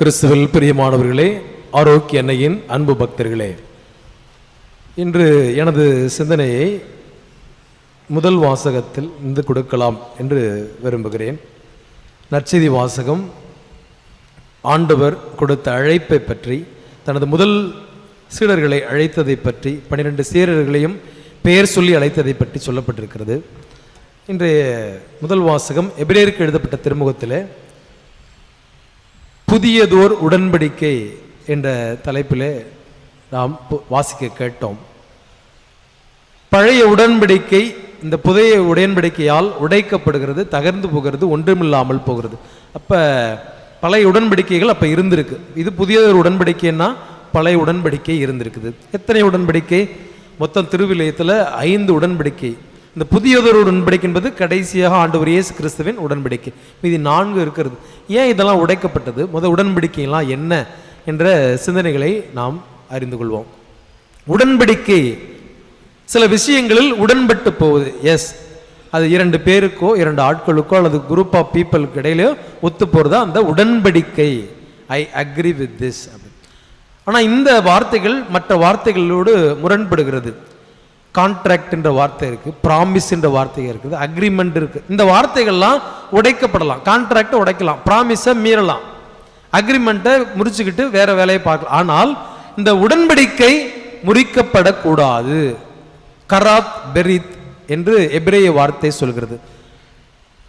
கிறிஸ்துவில் பிரியமானவர்களே ஆரோக்கிய அன்னையின் அன்பு பக்தர்களே இன்று எனது சிந்தனையை முதல் வாசகத்தில் இருந்து கொடுக்கலாம் என்று விரும்புகிறேன். நற்செய்தி வாசகம் ஆண்டவர் கொடுத்த அழைப்பை பற்றி தனது முதல் சீடர்களை அழைத்ததை பற்றி பன்னிரெண்டு சீரர்களையும் பெயர் சொல்லி அழைத்ததை பற்றி சொல்லப்பட்டிருக்கிறது. இன்றைய முதல் வாசகம் எபிரேருக்கு எழுதப்பட்ட திருமுகத்தில் புதியதோர் உடன்படிக்கை என்ற தலைப்பிலே நாம் பு- வாசிக்க கேட்டோம். பழைய உடன்படிக்கை இந்த புதிய உடன்படிக்கையால் உடைக்கப்படுகிறது தகர்ந்து போகிறது ஒன்றுமில்லாமல் போகிறது. அப்போ பழைய உடன்படிக்கைகள் அப்போ இருந்திருக்கு. இது புதிய ஒரு உடன்படிக்கைன்னா பழைய உடன்படிக்கை இருந்திருக்குது. எத்தனை உடன்படிக்கை? மொத்தம் திருவிலையத்தில் ஐந்து உடன்படிக்கை. இந்த புதியதொரு உடன்படிக்கை என்பது கடைசியாக ஆண்டவர் இயேசு கிறிஸ்துவின் உடன்படிக்கை. மீதி நான்கு இருக்கிறது. ஏன் இதெல்லாம் உடைக்கப்பட்டது? முதல் உடன்படிக்கையெல்லாம் என்ன என்ற சிந்தனைகளை நாம் அறிந்து கொள்வோம். உடன்படிக்கை. சில விஷயங்களில் உடன்பட்டு போகுது. எஸ் அது இரண்டு பேருக்கோ இரண்டு ஆட்களுக்கோ அல்லது குரூப் ஆஃப் பீப்புளுக்கு இடையிலோ ஒத்து போகிறதா அந்த உடன்படிக்கை. ஐ அக்ரி வித் திஸ் ஆனால் இந்த வார்த்தைகள் மற்ற வார்த்தைகளோடு முரண்படுகிறது. கான்ட்ராக்ட்ன்ற வார்த்தை இருக்குது ப்ராமிஸ் என்ற வார்த்தை இருக்குது அக்ரிமெண்ட் இருக்குது இந்த வார்த்தைகள்லாம் உடைக்கப்படலாம். கான்ட்ராக்டை உடைக்கலாம். ப்ராமிஸை மீறலாம். அக்ரிமெண்ட்டை முறிச்சுக்கிட்டு வேறு வேலையை பார்க்கலாம். ஆனால் இந்த உடன்படிக்கை முறிக்கப்படக்கூடாது. கராத் பெரித் என்று எபிரேய வார்த்தை சொல்கிறது.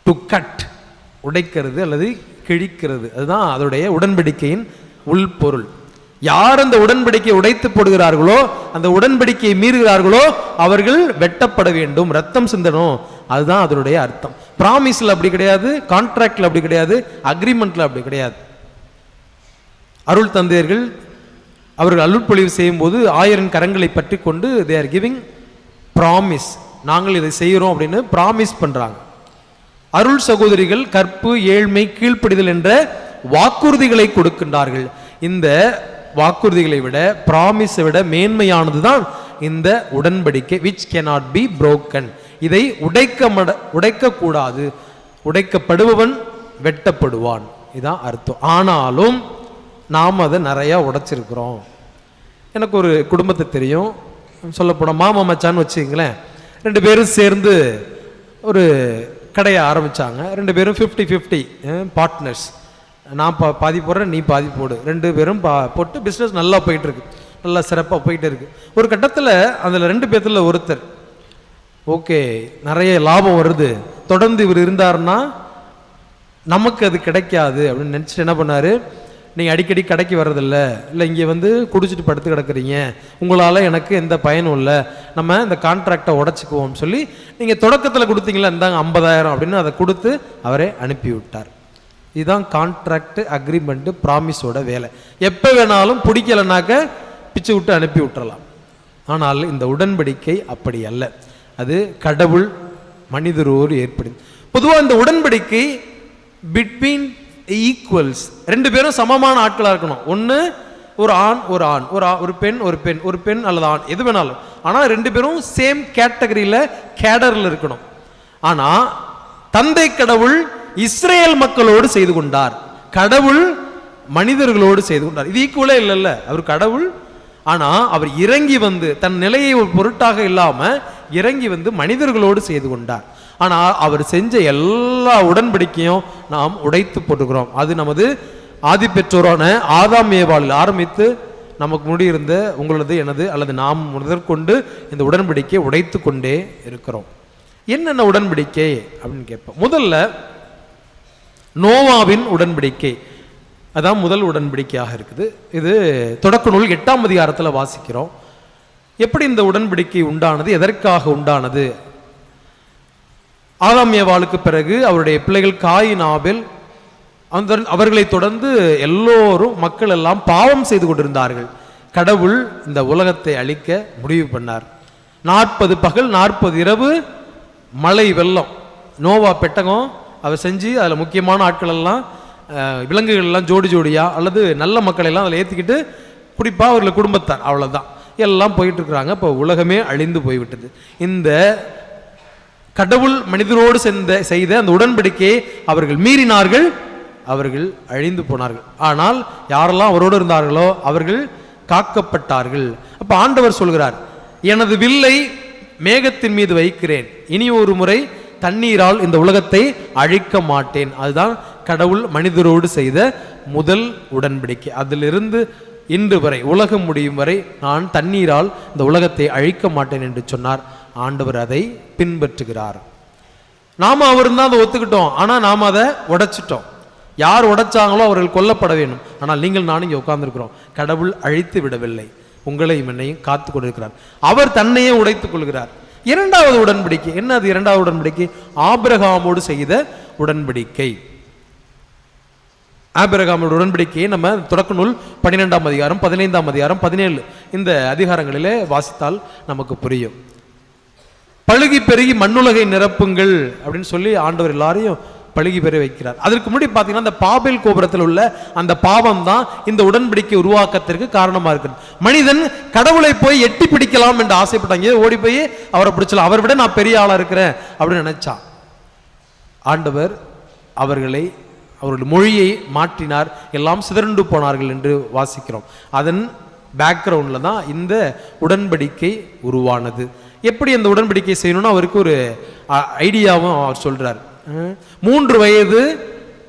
டு கட் உடைக்கிறது அல்லது கிழிக்கிறது. அதுதான் அதோடைய உடன்படிக்கையின் உள்பொருள். யார் அந்த உடன்படிக்கையை உடைத்து போடுகிறார்களோ அந்த உடன்படிக்கையை மீறுகிறார்களோ அவர்கள் வெட்டப்பட வேண்டும். ரத்தம் சிந்தனும். அதுதான் அதனுடைய அர்த்தம். ப்ராமிஸ்ல அப்படி கிடையாது கான்ட்ராக்ட்ல அப்படி கிடையாது அக்ரிமெண்ட்ல அப்படி கிடையாது. அருள் தந்தையர்கள் அவர்கள் அருள்பொழிவு செய்யும்போது ஆயிரம் கரங்களை பற்றி கொண்டு தே ஆர் கிவிங் ப்ராமிஸ் நாங்கள் இதை செய்கிறோம் அப்படின்னு ப்ராமிஸ் பண்றாங்க. அருள் சகோதரிகள் கற்பு ஏழ்மை கீழ்ப்படிதல் என்ற வாக்குறுதிகளை கொடுக்கின்றார்கள். இந்த வாக்குறுதிகளை விட ப்ராமிஸை விட மேன்மையானது தான் இந்த உடன்படிக்கை விச் cannot பி புரோக்கன் இதை உடைக்க மட உடைக்கக்கூடாது. உடைக்கப்படுபவன் வெட்டப்படுவான். இதான் அர்த்தம். ஆனாலும் நாம் அதை நிறையா உடைச்சிருக்கிறோம். எனக்கு ஒரு குடும்பத்தை தெரியும். சொல்லப்போனால் மாமா மச்சான்னு வச்சுங்களேன் ரெண்டு பேரும் சேர்ந்து ஒரு கடையை ஆரம்பிச்சாங்க. ரெண்டு பேரும் ஃபிஃப்டி ஃபிஃப்டி பார்ட்னர்ஸ் நான் பா பாதி போடுறேன் நீ பாதி போடு. ரெண்டு பேரும் பா போட்டு பிஸ்னஸ் நல்லா போயிட்டுருக்கு. நல்லா சிறப்பாக போயிட்டு இருக்கு ஒரு கட்டத்தில் அதில் ரெண்டு பேர்த்துல ஒருத்தர் ஓகே நிறைய லாபம் வருது. தொடர்ந்து இவர் இருந்தார்னா நமக்கு அது கிடைக்காது. அப்படின்னு நினச்சிட்டு என்ன பண்ணார்? நீங்கள் அடிக்கடி கடைக்கு வர்றதில்ல. இல்லை இங்கே வந்து குடிச்சிட்டு படுத்து கிடக்குறீங்க. உங்களால் எனக்கு எந்த பயனும் இல்லை. நம்ம இந்த கான்ட்ராக்டை உடச்சிக்குவோம் சொல்லி நீங்கள் தொடக்கத்தில் கொடுத்தீங்களா இந்தாங்க ஐம்பதாயிரம் அப்படின்னு அதை கொடுத்து அவரே அனுப்பி விட்டார் இதுதான் கான்ட்ராக்ட் அக்ரிமெண்ட்டு ப்ராமிஸோட வேலை. எப்போ வேணாலும் பிடிக்கலைனாக்க பிச்சு விட்டு அனுப்பி விட்டுறலாம். ஆனால் இந்த உடன்படிக்கை அப்படி அல்ல. அது கடவுள் மனிதரோடு ஏற்படுது. பொதுவாக இந்த உடன்படிக்கை பிட்வீன் ஈக்குவல்ஸ் ரெண்டு பேரும் சமமான ஆட்களாக இருக்கணும். ஒன்று ஒரு ஆண் ஒரு ஆண். ஒரு ஒரு பெண் ஒரு பெண். ஒரு பெண் அல்லது ஆண். எது வேணாலும். ஆனால் ரெண்டு பேரும் சேம் கேட்டகரியில் கேடரில் இருக்கணும். ஆனால் தந்தை கடவுள் இஸ்ரேல் மக்களோடு செய்து கொண்டார். கடவுள் மனிதர்களோடு செய்து கொண்டார். இது ஈக்குவலே இல்லைல்ல. அவர் கடவுள். ஆனால் அவர் இறங்கி வந்து தன் நிலையை ஒரு பொருட்டாக இல்லாமல் இறங்கி வந்து மனிதர்களோடு செய்து கொண்டார். ஆனால் அவர் செஞ்ச எல்லா உடன்படிக்கையும் நாம் உடைத்து போட்டுக்கிறோம். அது நமது ஆதி பெற்றோரான ஆதாம் ஏவாளில் ஆரம்பித்து நமக்கு முடியிருந்த உங்களது எனது அல்லது நாம் முதற்கொண்டு இந்த உடன்படிக்கையை உடைத்து கொண்டே இருக்கிறோம். என்னென்ன உடன்படிக்கை அப்படின்னு கேட்போம். முதல்ல நோவாவின் உடன்படிக்கை. அதான் முதல் உடன்படிக்கையாக இருக்குது. இது தொடக்க நூல் எட்டாம் அதிகாரத்தில் வாசிக்கிறோம். எப்படி இந்த உடன்படிக்கை உண்டானது? எதற்காக உண்டானது? ஆதாம் ஏவாளுக்கு பிறகு அவருடைய பிள்ளைகள் காயின் ஆபேல் அந்த அவர்களை தொடர்ந்து எல்லோரும் மக்கள் எல்லாம் பாவம் செய்து கொண்டிருந்தார்கள். கடவுள் இந்த உலகத்தை அழிக்க முடிவு பண்ணார். நாற்பது பகல் நாற்பது இரவு மழை வெள்ளம். நோவா பெட்டகம் அவர் செஞ்சு அதில் முக்கியமான ஆட்கள் எல்லாம் விலங்குகள் எல்லாம் ஜோடி ஜோடியாக அல்லது நல்ல மக்களை எல்லாம் அதில் ஏற்றிக்கிட்டு குறிப்பாக அவர்கள் குடும்பத்தார் அவ்வளோதான் எல்லாம் போயிட்டுருக்குறாங்க. இப்போ உலகமே அழிந்து போய்விட்டது. இந்த கடவுள் மனிதரோடு செந்த செய்த அந்த உடன்படிக்கையை அவர்கள் மீறினார்கள் அவர்கள் அழிந்து போனார்கள். ஆனால் யாரெல்லாம் அவரோடு இருந்தார்களோ அவர்கள் காக்கப்பட்டார்கள். அப்போ ஆண்டவர் சொல்கிறார் எனது வில்லை மேகத்தின் மீது வைக்கிறேன். இனி ஒரு முறை தண்ணீரால் இந்த உலகத்தை அழிக்க மாட்டேன். அதுதான் கடவுள் மனிதரோடு செய்த முதல் உடன்படிக்கை. அதிலிருந்து இன்று வரை உலகம் முடியும் வரை நான் தண்ணீரால் இந்த உலகத்தை அழிக்க மாட்டேன் என்று சொன்னார். ஆண்டவர் அதை பின்பற்றுகிறார். நாம அவர் தான் அதை ஒத்துக்கிட்டோம். ஆனா நாம அதை உடைச்சிட்டோம். யார் உடைச்சாங்களோ அவர்கள் கொல்லப்பட வேண்டும். ஆனால் நீங்கள் நானும் இங்கே உட்கார்ந்துருக்கிறோம். கடவுள் அழித்து விடவில்லை. உங்களையும் என்னையும் காத்து கொண்டிருக்கிறார் அவர் தன்னையே உடைத்துக் கொள்கிறார். இரண்டாவது உடன்படிக்கை. என்ன அது இரண்டாவது உடன்படிக்கை? ஆபிரகாமோடு செய்த உடன்படிக்கை. ஆபிரகாமோட உடன்படிக்கையை நம்ம தொடக்க நூல் பன்னிரெண்டாம் அதிகாரம் பதினைந்தாம் அதிகாரம் பதினேழு இந்த அதிகாரங்களிலே வாசித்தால் நமக்கு புரியும். பழுகி பெருகி மண்ணுலகை நிரப்புங்கள் அப்படின்னு சொல்லி ஆண்டவர் எல்லாரையும் பழுகி பெற வைக்கிறார். அதற்கு முன்னாடி பார்த்தீங்கன்னா அந்த பாபேல் கோபுரத்தில் உள்ள அந்த பாவம் தான் இந்த உடன்படிக்கை உருவாக்கத்திற்கு காரணமாக இருக்கிறது மனிதன் கடவுளை போய் எட்டி பிடிக்கலாம் என்று ஆசைப்பட்டாங்க ஓடி போய் அவரை பிடிச்சலாம் அவரை விட நான் பெரிய ஆளாக இருக்கிறேன் அப்படின்னு நினைச்சான். ஆண்டவர் அவர்களை அவர்கள் மொழியை மாற்றினார். எல்லாம் சிதறண்டு போனார்கள் என்று வாசிக்கிறோம். அதன் பேக்ரவுண்டில் தான் இந்த உடன்படிக்கை உருவானது. எப்படி அந்த உடன்படிக்கை செய்யணும்னு அவருக்கு ஒரு ஐடியாவும் அவர் சொல்கிறார் மூன்று வயது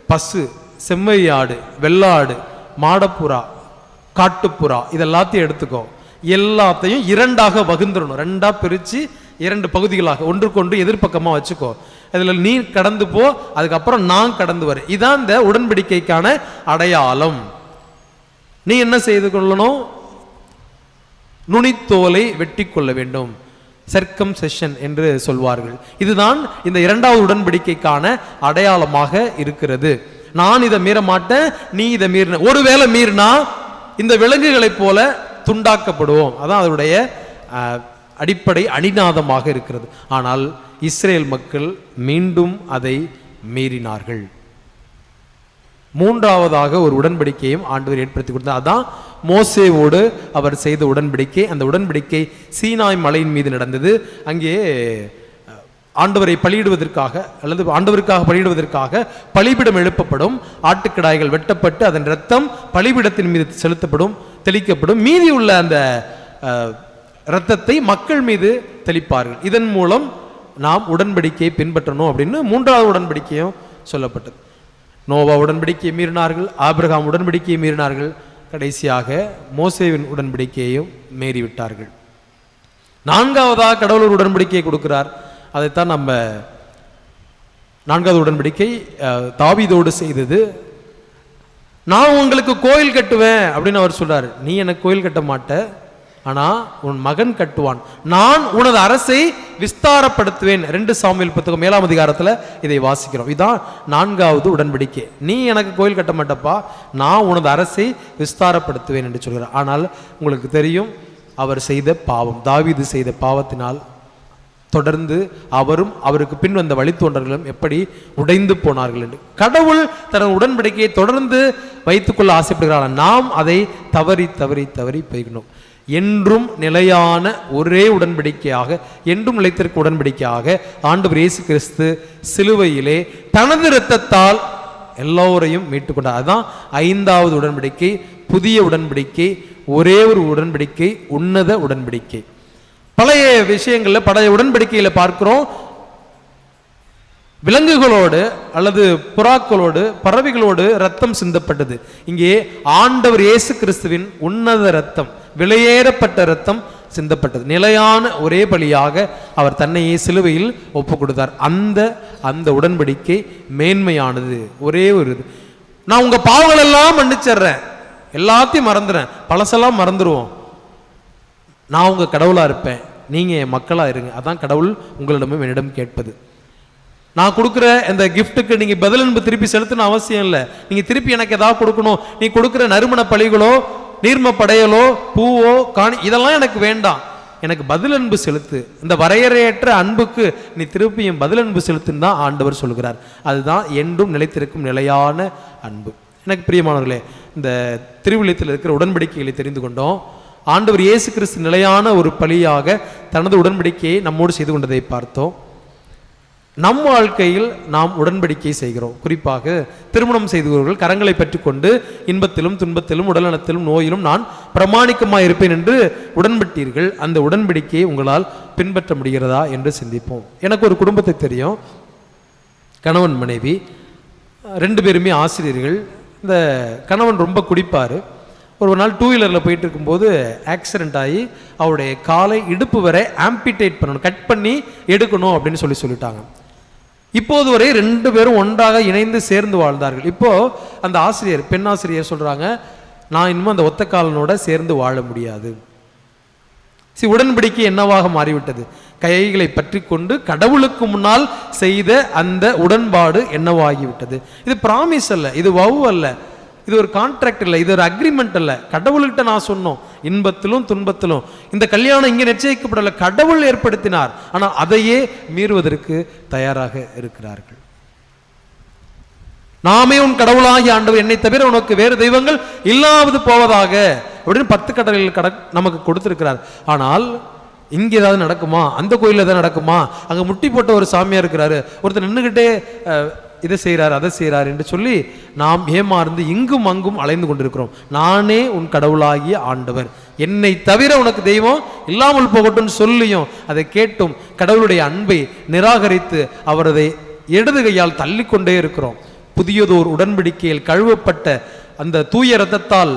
பசு செம்மையாடு வெள்ளாடு மாடப்புறா காட்டுப்புறா இதெல்லாத்தையும் எடுத்துக்கோ. எல்லாத்தையும் இரண்டாக வகுந்துடணும். ரெண்டா பிரித்து இரண்டு பகுதிகளாக ஒன்றுக்கொன்று எதிர்ப்பக்கமாக வச்சுக்கோ. அதுல நீ கடந்து போ அதுக்கப்புறம் நான் கடந்து வரேன். இதான் இந்த உடன்படிக்கைக்கான அடையாளம். நீ என்ன செய்து கொள்ளணும்? நுனித்தோலை வெட்டி கொள்ள வேண்டும். சர்க்கம் செஷன் என்று சொல்வார்கள். இதுதான் இந்த இரண்டாவது உடன்படிக்கைக்கான அடையாளமாக இருக்கிறது. நான் இதை மீற மாட்டேன் நீ இதை மீறின. ஒருவேளை மீறினா இந்த விலங்குகளைப் போல துண்டாக்கப்படுவோம். அதான் அதனுடைய அஹ், அடிப்படை அடிநாதமாக இருக்கிறது. ஆனால் இஸ்ரேல் மக்கள் மீண்டும் அதை மீறினார்கள். மூன்றாவதாக ஒரு உடன்படிக்கையும் ஆண்டவர் ஏற்படுத்தி கொடுத்தார். அதான் மோசேவோடு அவர் செய்த உடன்படிக்கை. அந்த உடன்படிக்கை சீனாய் மலையின் மீது நடந்தது. அங்கே ஆண்டவரை பலியிடுவதற்காக அல்லது ஆண்டவருக்காக பலியிடுவதற்காக பலிபிடம் எழுப்பப்படும். ஆட்டுக்கிடாய்கள் வெட்டப்பட்டு அதன் இரத்தம் பலிபிடத்தின் மீது செலுத்தப்படும் தெளிக்கப்படும். மீதி உள்ள அந்த இரத்தத்தை மக்கள் மீது தெளிப்பார்கள். இதன் மூலம் நாம் உடன்படிக்கையை பின்பற்றணும் அப்படின்னு மூன்றாவது உடன்படிக்கையும் சொல்லப்பட்டது. நோவா உடன்படிக்கையை மீறினார்கள் ஆபிரகாம் உடன்படிக்கையை மீறினார்கள். கடைசியாக மோசேவின் உடன்படிக்கையையும் மீறிவிட்டார்கள். நான்காவதாக கடவுள் ஒரு உடன்படிக்கையை கொடுக்கிறார். அதைத்தான் நம்ம நான்காவது உடன்படிக்கை தாவிதோடு செய்தது. நான் உங்களுக்கு கோயில் கட்டுவேன் அப்படின்னு அவர் சொல்றாரு. நீ எனக்கு கோயில் கட்ட மாட்ட. ஆனால் உன் மகன் கட்டுவான். நான் உனது அரசை விஸ்தாரப்படுத்துவேன். ரெண்டு சாமியில் புத்தகம் ஏழாம் அதிகாரத்தில் இதை வாசிக்கிறோம். இதான் நான்காவது உடன்படிக்கை. நீ எனக்கு கோயில் கட்ட மாட்டப்பா. நான் உனது அரசை விஸ்தாரப்படுத்துவேன் என்று சொல்கிறார். ஆனால் உங்களுக்கு தெரியும் அவர் செய்த பாவம். தாவீது செய்த பாவத்தினால் தொடர்ந்து அவரும் அவருக்கு பின் வந்த வழித்தோன்றர்களும் எப்படி உடைந்து போனார்கள் என்று. கடவுள் தனது உடன்படிக்கையை தொடர்ந்து வைத்துக்கொள்ள ஆசைப்படுகிறார். நாம் அதை தவறி தவறி தவறி போய்கணும் என்றும் நிலையான ஒரே உடன்படிக்கையாக என்றும் நிலைத்திருக்க உடன்படிக்கையாக ஆண்டவர் இயேசு கிறிஸ்து சிலுவையிலே தனது இரத்தத்தால் எல்லோரையும் மீட்டுக்கொண்டார். அதுதான் ஐந்தாவது உடன்படிக்கை புதிய உடன்படிக்கை ஒரே ஒரு உடன்படிக்கை உன்னத உடன்படிக்கை. பழைய விஷயங்களில் பழைய உடன்படிக்கையில் பார்க்கிறோம். விலங்குகளோடு அல்லது புறாக்களோடு பறவைகளோடு ரத்தம் சிந்தப்பட்டது. இங்கே ஆண்டவர் இயேசு கிறிஸ்துவின் உன்னத ரத்தம் விலையேறப்பட்ட ரத்தம் சிந்தப்பட்டது. நிலையான ஒரே பலியாக அவர் தன்னையே சிலுவையில் ஒப்பு கொடுத்தார் அந்த அந்த உடன்படிக்கை மேன்மையானது. ஒரே ஒரு இது. நான் உங்க பாவங்களெல்லாம் மன்னிச்சிடுறேன். எல்லாத்தையும் மறந்துடுறேன். பழசெல்லாம் மறந்துடுவோம். நான் உங்கள் கடவுளாக இருப்பேன். நீங்கள் என் மக்களாக இருங்க. அதான் கடவுள் உங்களிடமும் என்னிடம் கேட்பது. நான் கொடுக்குற இந்த கிஃப்ட்டுக்கு நீங்கள் பதில் அன்பு திருப்பி செலுத்தணும் அவசியம் இல்லை. நீங்கள் திருப்பி எனக்கு எதாவது கொடுக்கணும். நீ கொடுக்குற நறுமண பலிகளோ நீர்ம படையலோ பூவோ காணி இதெல்லாம் எனக்கு வேண்டாம். எனக்கு பதில் அன்பு செலுத்து. இந்த வரையறையற்ற அன்புக்கு நீ திருப்பியும் பதில் அன்பு செலுத்துன்னு தான் ஆண்டவர் சொல்கிறார் அதுதான் என்றும் நிலைத்திருக்கும் நிலையான அன்பு. எனக்கு பிரியமானவர்களே இந்த திருவிழியத்தில் இருக்கிற உடன்படிக்கைகளை தெரிந்து கொண்டோம். ஆண்டவர் இயேசு கிறிஸ்து நிலையான ஒரு பலியாக தனது உடன்படிக்கையை நம்மோடு செய்து கொண்டதை பார்த்தோம். நம் வாழ்க்கையில் நாம் உடன்படிக்கை செய்கிறோம். குறிப்பாக திருமணம் செய்தவர்கள் கரங்களை பற்றி இன்பத்திலும் துன்பத்திலும் உடல்நலத்திலும் நோயிலும் நான் பிரமாணிக்கமாக இருப்பேன் என்று உடன்பட்டீர்கள். அந்த உடன்படிக்கையை உங்களால் பின்பற்ற முடிகிறதா என்று சிந்திப்போம். எனக்கு ஒரு குடும்பத்தை தெரியும். கணவன் மனைவி. ரெண்டு பேருமே ஆசிரியர்கள். இந்த கணவன் ரொம்ப குடிப்பார். ஒரு நாள் டூ வீலரில் போயிட்டு இருக்கும்போது ஆக்சிடென்ட் ஆகி அவருடைய காலை இடுப்பு வரை ஆம்பிடேட் பண்ணணும் கட் பண்ணி எடுக்கணும் அப்படின்னு சொல்லி சொல்லிட்டாங்க. இப்போது வரை ரெண்டு பேரும் ஒன்றாக இணைந்து சேர்ந்து வாழ்ந்தார்கள். இப்போது அந்த ஆசிரியர் பெண் ஆசிரியர் சொல்கிறாங்க நான் இன்னும் அந்த ஒத்த காலனோட சேர்ந்து வாழ முடியாது. சி உடன்படிக்கை என்னவாக மாறிவிட்டது? கைகளை பற்றி கொண்டு கடவுளுக்கு முன்னால் செய்த அந்த உடன்பாடு என்னவாகிவிட்டது? இது பிராமிஸ் அல்ல இது வவு அல்ல. இது ஒரு கான்ட்ராக்ட் இல்லை இது ஒரு அக்ரிமெண்ட் அல்ல கடவுள்கிட்ட நான் சொன்னோம் இன்பத்திலும் துன்பத்திலும். இந்த கல்யாணம் இங்கே நிச்சயிக்கப்படலை கடவுள் ஏற்படுத்தினார். ஆனால் அதையே மீறுவதற்கு தயாராக இருக்கிறார்கள். நாமே உன் கடவுளாகி ஆண்டவர் என்னை தவிர உனக்கு வேறு தெய்வங்கள் இல்லாவது போவதாக அப்படின்னு பத்து கடலில் கட நமக்கு கொடுத்திருக்கிறார். ஆனால் இங்கே ஏதாவது நடக்குமா? அந்த கோயிலில் ஏதாவது நடக்குமா? அங்க முட்டி போட்ட ஒரு சாமியார் இருக்கிறாரு. ஒருத்தர் நின்றுக்கிட்டே இதை செய்கிறார் அதை செய்கிறார் என்று சொல்லி நாம் ஏமாறுந்து இங்கும் அங்கும் அலைந்து கொண்டிருக்கிறோம். நானே உன் கடவுளாகிய ஆண்டவர். என்னை தவிர உனக்கு தெய்வம் இல்லாமல் போகட்டும்னு சொல்லியும் அதை கேட்டும் கடவுளுடைய அன்பை நிராகரித்து அவரதை இடது கையால் தள்ளிக்கொண்டே இருக்கிறோம். புதியதோர் உடன்படிக்கையில் கழுவப்பட்ட அந்த தூய ரத்தத்தால்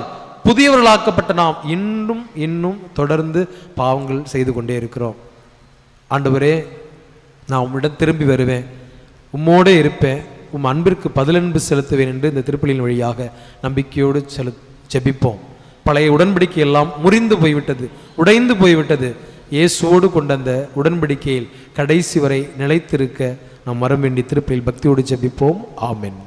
புதியவர்களாக்கப்பட்ட நாம் இன்னும் இன்னும் தொடர்ந்து பாவங்கள் செய்து கொண்டே இருக்கிறோம். ஆண்டவரே நான் உம்மிடம் திரும்பி வருவேன். உம்மோடு இருப்பேன். உம் அன்பிற்கு பதிலன்பு செலுத்துவேன் என்று இந்த திருப்பலியின் வழியாக நம்பிக்கையோடு செலு ஜெபிப்போம். பழைய உடன்படிக்கை எல்லாம் முறிந்து போய்விட்டது உடைந்து போய்விட்டது. இயேசுவோடு கொண்ட அந்த உடன்படிக்கையில் கடைசி வரை நிலைத்திருக்க நாம் மரம் வேண்டி திருப்பலியில் பக்தியோடு ஜெபிப்போம். ஆமென்.